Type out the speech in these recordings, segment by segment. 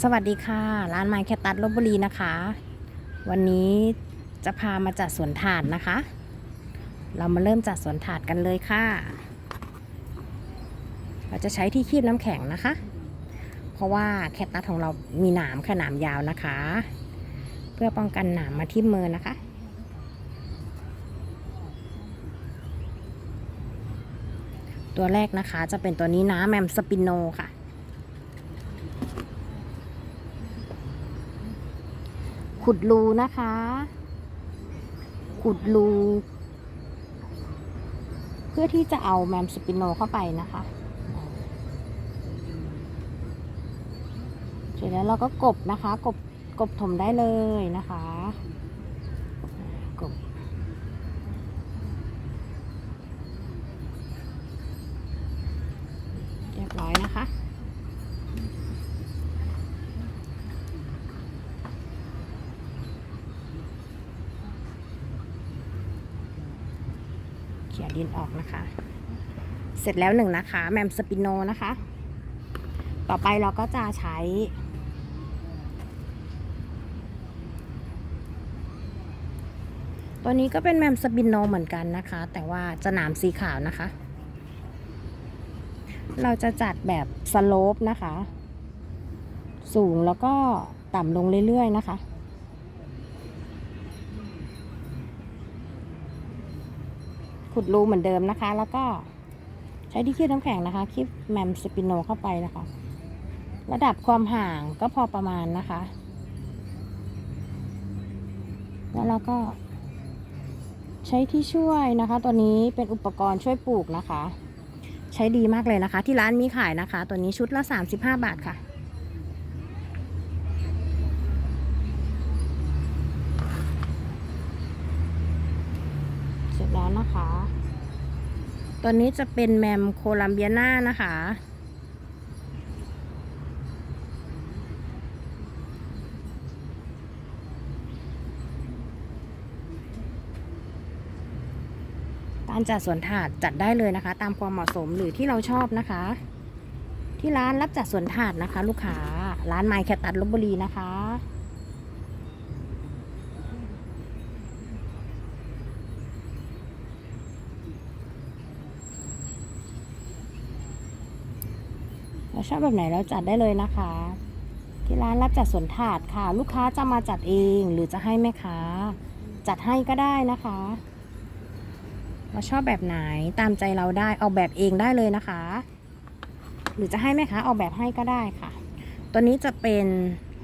สวัสดีค่ะ ร้านไม้แคตัสลบบุรีนะคะ วันนี้จะพามาจัดสวนถาดนะคะ เรามาเริ่มจัดสวนถาดกันเลยค่ะ เราจะใช้ที่คีบน้ำแข็งนะคะ เพราะว่าแคตัสของเรามีหนามค่ะหนามยาวนะคะ เพื่อป้องกันหนามมาทิ่มมือนะคะตัวแรกนะคะจะเป็นตัวนี้นะแมมสปิโนค่ะ ขุดรูนะคะ ขุดรูเพื่อที่จะเอาแมมสปิโนเข้าไปนะคะเสร็จแล้วเราก็กบนะคะ กบกบถมได้เลยนะคะ กบ เสร็จแล้วหนึ่งนะคะแมมสปิโนนะคะ ต่อไปเราก็จะใช้ ตัวนี้ก็เป็นแมมสปิโนเหมือนกันนะคะ แต่ว่าจะหนามสีขาวนะคะ เราจะจัดแบบสโลปนะคะ สูงแล้วก็ต่ำลงเรื่อยๆนะคะขุดรูเหมือนเดิมนะคะ แล้วก็ ใช้ที่คีบน้ำแข็งนะคะ คีบแมมสปิโนเข้าไปนะคะ ระดับความห่างก็พอประมาณนะคะ แล้วเราก็ใช้ที่ช่วยนะคะ ตัวนี้เป็นอุปกรณ์ช่วยปลูกนะคะ ใช้ดีมากเลยนะคะ ที่ร้านมีขายนะคะ ตัวนี้ชุดละ 35 บาทค่ะ เสร็จแล้วนะคะ ตัวนี้จะเป็นแมมโคลัมเบียนานะคะการจัดสวนถาดจัดได้เลยนะคะ ตามความเหมาะสมหรือที่เราชอบนะคะ ที่ร้านรับจัดสวนถาดนะคะ ลูกค้าร้านไมค์แคตัดลบบุรีนะคะ เรา ชอบแบบไหนเราจัดได้เลยนะคะ ที่ร้านรับจัดสวนถาดค่ะ ลูกค้าจะมาจัดเองหรือจะให้แม่ค้าจัดให้ก็ได้นะคะเราชอบแบบไหนตามใจเราได้ออกแบบเองได้เลยนะคะ หรือจะให้แม่ค้าออกแบบให้ก็ได้ค่ะ ตัวนี้จะเป็น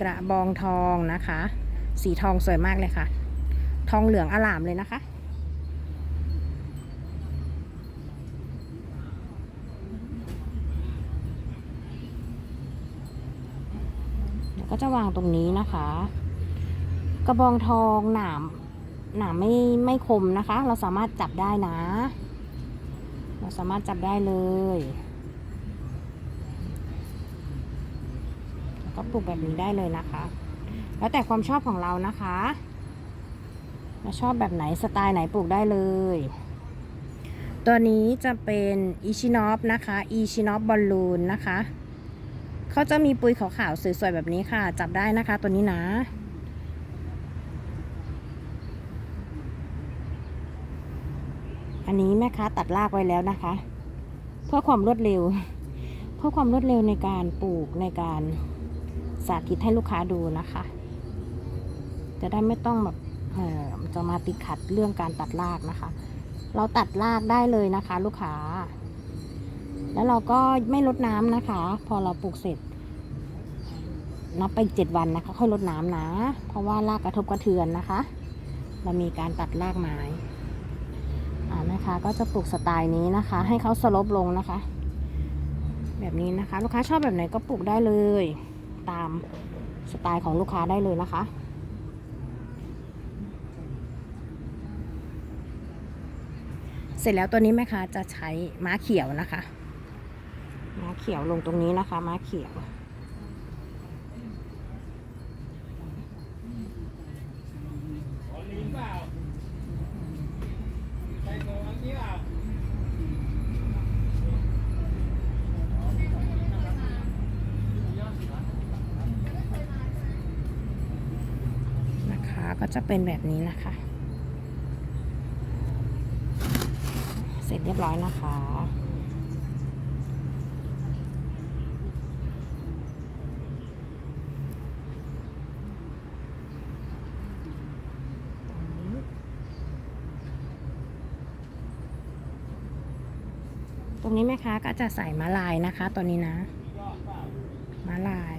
กระบองทองนะคะ สีทองสวยมากเลยค่ะ ทองเหลืองอลามเลยนะคะ เดี๋ยว ก็จะวางตรงนี้นะคะ กระบองทองหนามหนามไม่ไม่คมนะคะ เราสามารถจับได้นะ เราสามารถจับได้เลยแล้วก็ปลูกแบบนี้ได้เลยนะคะ แล้วแต่ความชอบของเรานะคะเราชอบแบบไหนสไตล์ไหนปลูกได้เลย ตัวนี้จะเป็นอีชินอฟนะคะอีชินอฟบอลลูนนะคะ เขาจะมีปุยขาวๆสวยๆแบบนี้ค่ะ จับได้นะคะตัวนี้นะอันนี้แม่ค้าตัดรากไว้แล้วนะคะ เพื่อความรวดเร็ว เพื่อความรวดเร็วในการปลูกในการสาธิตให้ลูกค้าดูนะคะ จะได้ไม่ต้องแบบเออจะมาติดขัดเรื่องการตัดรากนะคะ เราตัดรากได้เลยนะคะ ลูกค้า แล้วเราก็ไม่ลดน้ำนะคะ พอเราปลูกเสร็จ นับไปเจ็ดวันนะคะ ค่อยลดน้ำนะ เพราะว่ารากกระทบกระเทือนนะคะ เรามีการตัดรากไม้อ่านะคะ ก็จะปลูกสไตล์นี้นะคะ ให้เขาสลบลงนะคะ แบบนี้นะคะ ลูกค้าชอบแบบไหนก็ปลูกได้เลย ตามสไตล์ของลูกค้าได้เลยนะคะเสร็จแล้วตัวนี้แม่ค้าจะใช้ม้าเขียวนะคะ ม้าเขียวลงตรงนี้นะคะม้าเขียว นะคะก็จะเป็นแบบนี้นะคะ เสร็จเรียบร้อยนะคะ รงนี้แม่ค้าก็จะใส่มาลายนะคะตัวนี้นะ มาลาย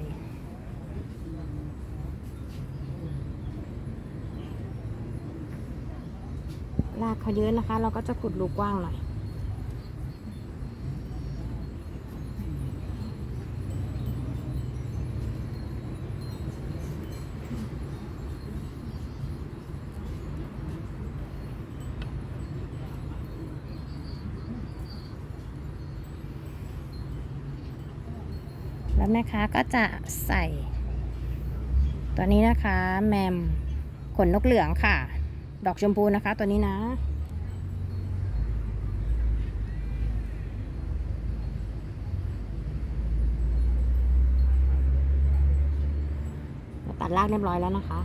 รากเขาเยอะนะคะ เราก็จะขุดรูกว้างหน่อย แล้วแม่ค้าก็จะใส่ ตัวนี้นะคะ แมมขนนกเหลืองค่ะ ดอกชมพูนะคะ ตัวนี้นะตัดรากเรียบร้อยแล้วนะคะ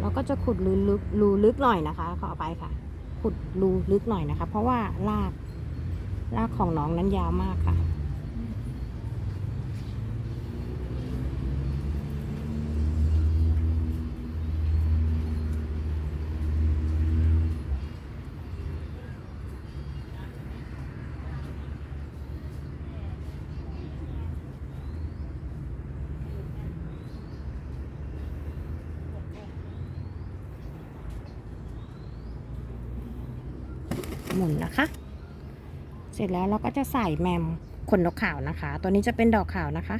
เราก็จะขุดรูลึกรูลึกหน่อยนะคะ ขออภัยค่ะ ขุดรูลึกหน่อยนะคะ เพราะว่ารากรากของน้องนั้นยาวมากค่ะ ห มุนนะคะ เสร็จแล้วเราก็จะใส่แมมขนนกขาวนะคะ ตัวนี้จะเป็นดอกขาวนะคะ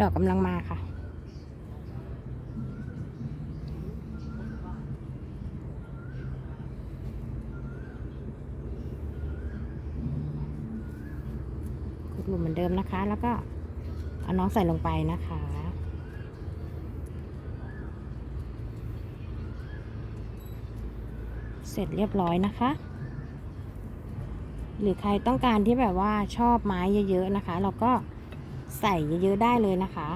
ดอกกำลังมาค่ะ ขุดหลุมเหมือนเดิมนะคะ แล้วก็เอาน้องใส่ลงไปนะคะเสร็จเรียบร้อยนะคะ หรือใครต้องการที่แบบว่าชอบไม้เยอะๆนะคะ เราก็ใส่เยอะๆได้เลยนะคะ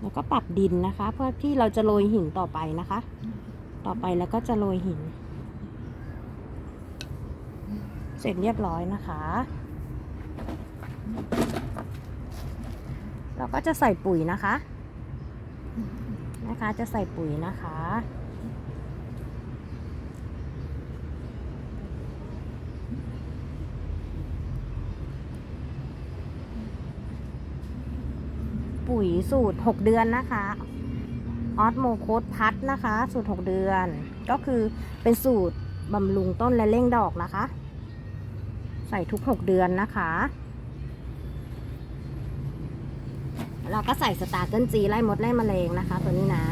แล้วก็ปรับดินนะคะ เพื่อที่เราจะโรยหินต่อไปนะคะ ต่อไปแล้วก็จะโรยหิน เสร็จเรียบร้อยนะคะ เราก็จะใส่ปุ๋ยนะคะนะคะจะใส่ปุ๋ยนะคะ ปุ๋ยสูตร 6 เดือนนะคะออสโมโคดพัดนะคะ สูตร 6 เดือน ก็คือเป็นสูตรบำรุงต้นและเร่งดอกนะคะ ใส่ทุก 6 เดือนนะคะ เราก็ใส่สตาร์เกิลจีไล่มดไล่มแมลงนะคะ ตัวนี้นะ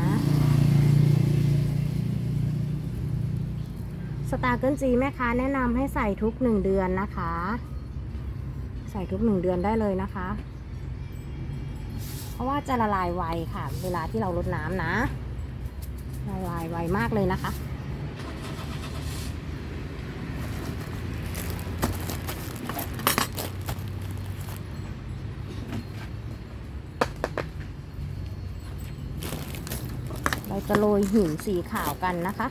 สตาร์เกิลจีแม่ค้าแนะนำให้ใส่ทุก1เดือนนะคะ ใส่ทุก1เดือนได้เลยนะคะ เพราะว่าจะละลายไวค่ะ เวลาที่เราลดน้ำนะละลายไวมากเลยนะคะ จะโรยหินสีขาวกันนะคะ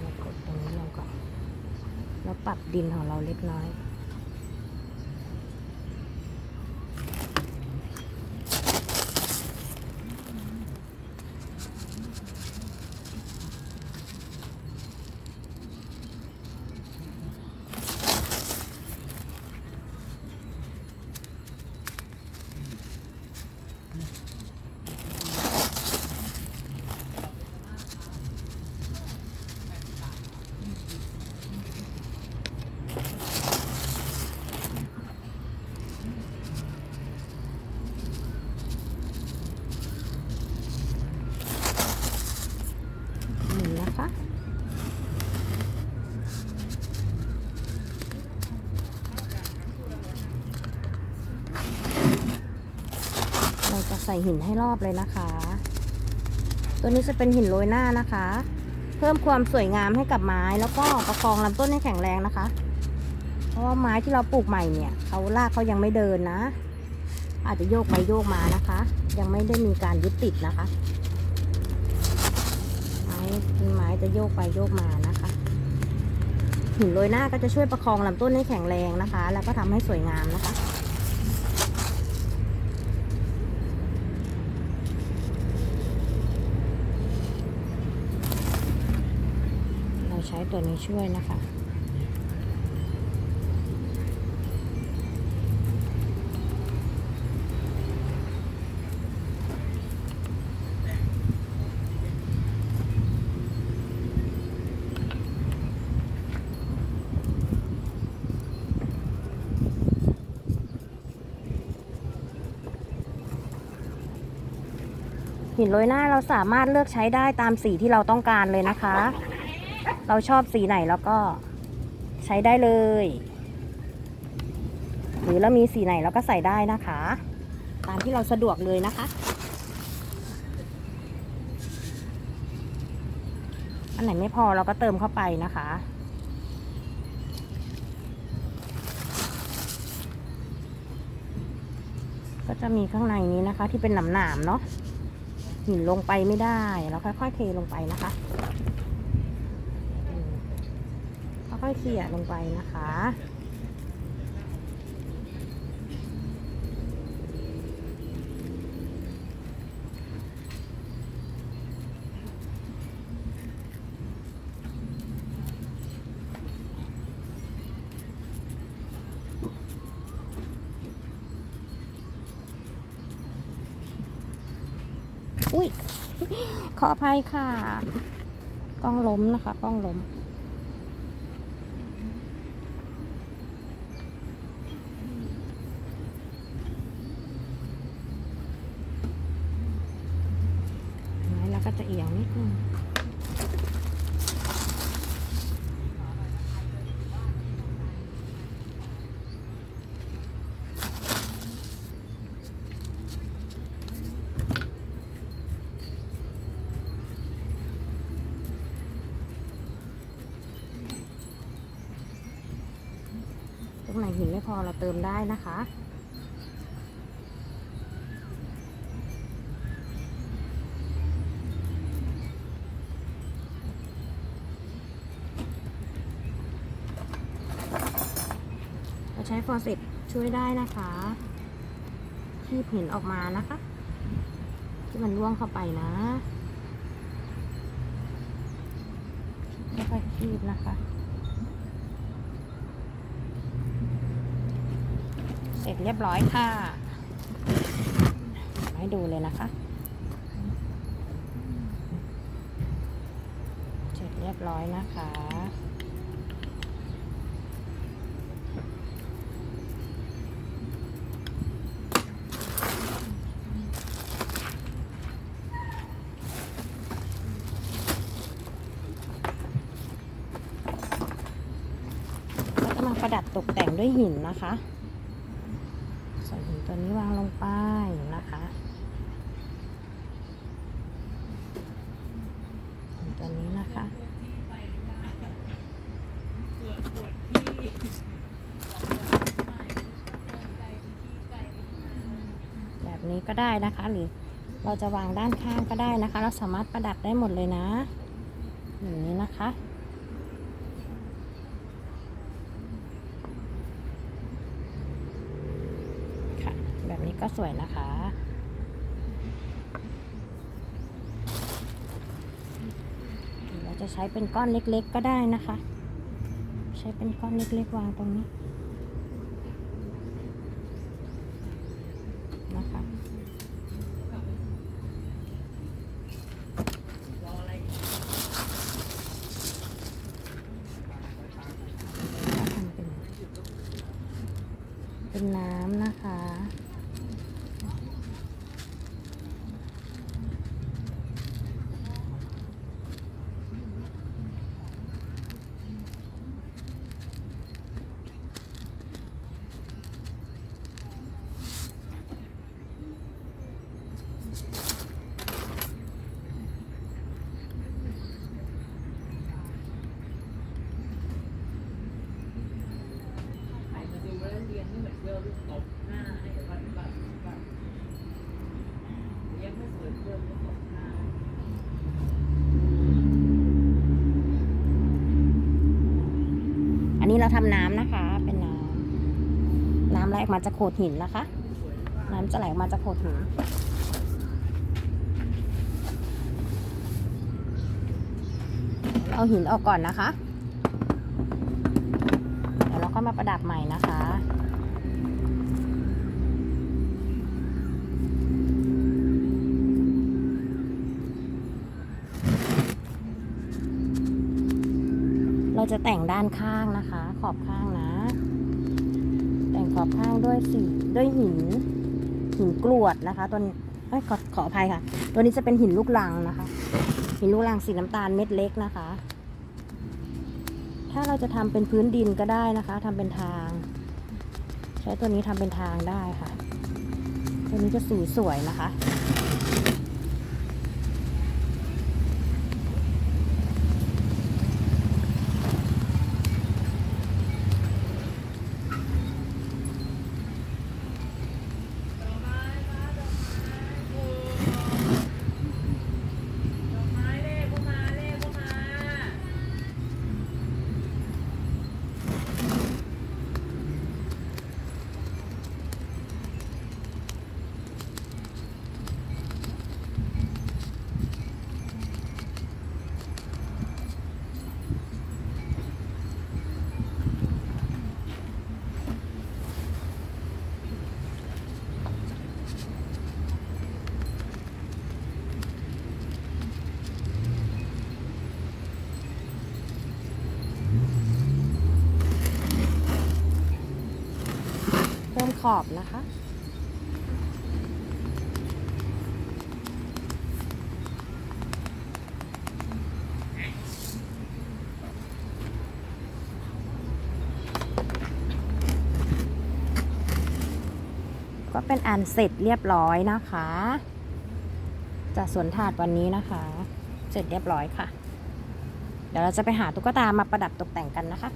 เรากดตรงนี้ลงก่อน แล้วปรับดินของเราเล็กน้อย หนึ่งนะคะ เราจะใส่ หินให้รอบเลยนะคะ ตัวนี้จะเป็นหินโรยหน้านะคะ เพิ่มความสวยงามให้กับไม้แล้วก็ประคองลำต้นให้แข็งแรงนะคะ เพราะว่าไม้ที่เราปลูกใหม่เนี่ยเขารากเขายังไม่เดินนะ อาจจะโยกไปโยกมานะคะ ยังไม่ได้มีการยึดติดนะคะ ไม้ไม้จะโยกไปโยกมานะคะหินโรยหน้าก็จะช่วยประคองลำต้นให้แข็งแรงนะคะ แล้วก็ทำให้สวยงามนะคะ เราใช้ ตัวนี้ช่วยนะคะ หินโรยหน้าเราสามารถเลือกใช้ได้ตามสีที่เราต้องการเลยนะคะ เราชอบสีไหนแล้วก็ใช้ได้เลย หรือเรามีสีไหนเราก็ใส่ได้นะคะ ตามที่เราสะดวกเลยนะคะ อันไหนไม่พอเราก็เติมเข้าไปนะคะก็จะมีข้างในนี้นะคะที่เป็นหนามๆเนาะหินลงไปไม่ได้ เราค่อยๆเทลงไปนะคะอืมค่อยๆ เขี่ยลงไปนะคะ อุ้ยขออภัยค่ะ กล้องล้มนะคะ กล้องล้ม ไม้แล้วก็จะเอียงนิดนึงต รงไหนหินไม่พอเราเติมได้นะคะ เราใช้ฟอร์เซตช่วยได้นะคะคีบหินออกมานะคะ ที่มันร่วงเข้าไปนะค่อยๆคีบนะคะ เสร็จเรียบร้อยค่ะ ให้ดูเลยนะคะ เสร็จเรียบร้อยนะคะก็จะมาประดับตกแต่งด้วยหินนะคะใส่หินตัวนี้วางลงไปนะคะหินตัวนี้นะคะ แบบนี้ ก็ได้นะคะ หรือเราจะวางด้านข้างก็ได้นะคะ เราสามารถประดับได้หมดเลยนะอย่างนี้นะคะค่ะแบบนี้ก็สวยนะคะเราจะใช้เป็นก้อนเล็กๆก็ได้นะคะ ใช้เป็นก้อนเล็กๆวางตรงนี้นะคะ ก็ทำเป็น เป็นน้ำนะคะ น ตบหน้าให้กับวันบัตรบัตรเลี้ยงไม่สวยเพื่อนก็ตบหน้า อันนี้เรา ทำน้ำนะคะ เป็นน้ำน้ำไหลออกมาจากโขดหินนะคะ น้ำจะไหลออกมาจากโขดหินเอาหินออกก่อนนะคะเดี๋ยวเราก็มาประดับใหม่นะคะเราจะแต่งด้านข้างนะคะ ขอบข้างนะ แต่งขอบข้างด้วยสีด้วยหินหินกรวดนะคะตัวนี้เอ้ยขอขออภัยค่ะ ตัวนี้จะเป็นหินลูกลังนะคะ หินลูกลังสีน้ำตาลเม็ดเล็กนะคะ ถ้าเราจะทำเป็นพื้นดินก็ได้นะคะทำเป็นทาง ใช้ตัวนี้ทำเป็นทางได้ค่ะ ตัวนี้จะสีสวยนะคะ ดอกไม้เล่พวกมาเล่พวกมา เพิ่มข อบนะคะ ก็เป็นอันเสร็จเรียบร้อยนะคะ จากสวนถาดวันนี้นะคะ เสร็จเรียบร้อยค่ะ เดี๋ยวเราจะไปหาตุ๊กตามาประดับตกแต่งกันนะคะ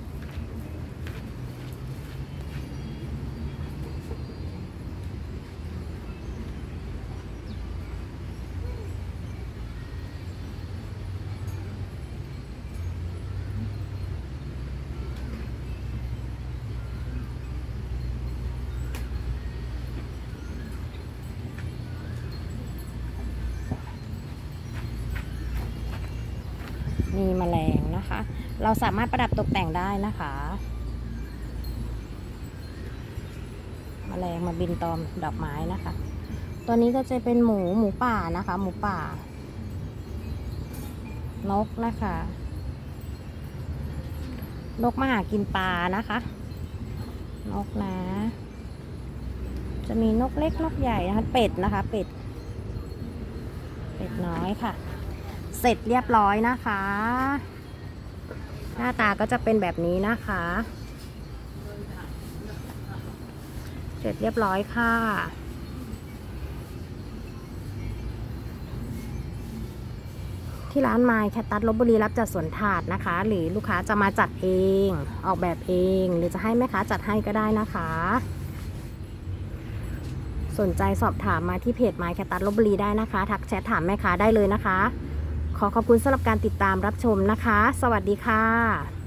มีแมลงนะคะ เราสามารถประดับตกแต่งได้นะคะแมลงมาบินตอมดอกไม้นะคะ ตัวนี้ก็จะเป็นหมูหมูป่านะคะ หมูป่า นกนะคะ นกมาหากินปลานะคะ นกนะ จะมีนกเล็กนกใหญ่นะคะ เป็ดนะคะ เป็ด เป็ดน้อยค่ะ เสร็จเรียบร้อยนะคะ น้าตาก็จะเป็นแบบนี้นะคะ เสร็จเรียบร้อยค่ะที่ร้านไม้แคตตัสลบบุรีรับจัดสวนถาดนะคะ หรือลูกค้าจะมาจัดเอง ออกแบบเอง หรือจะให้แม่ค้าจัดให้ก็ได้นะคะ สนใจสอบถามมาที่เพจไม้แคตตัสลบบุรีได้นะคะ ทักแชทถามแม่ค้าได้เลยนะคะ ขอขอบคุณสำหรับการติดตามรับชมนะคะ สวัสดีค่ะ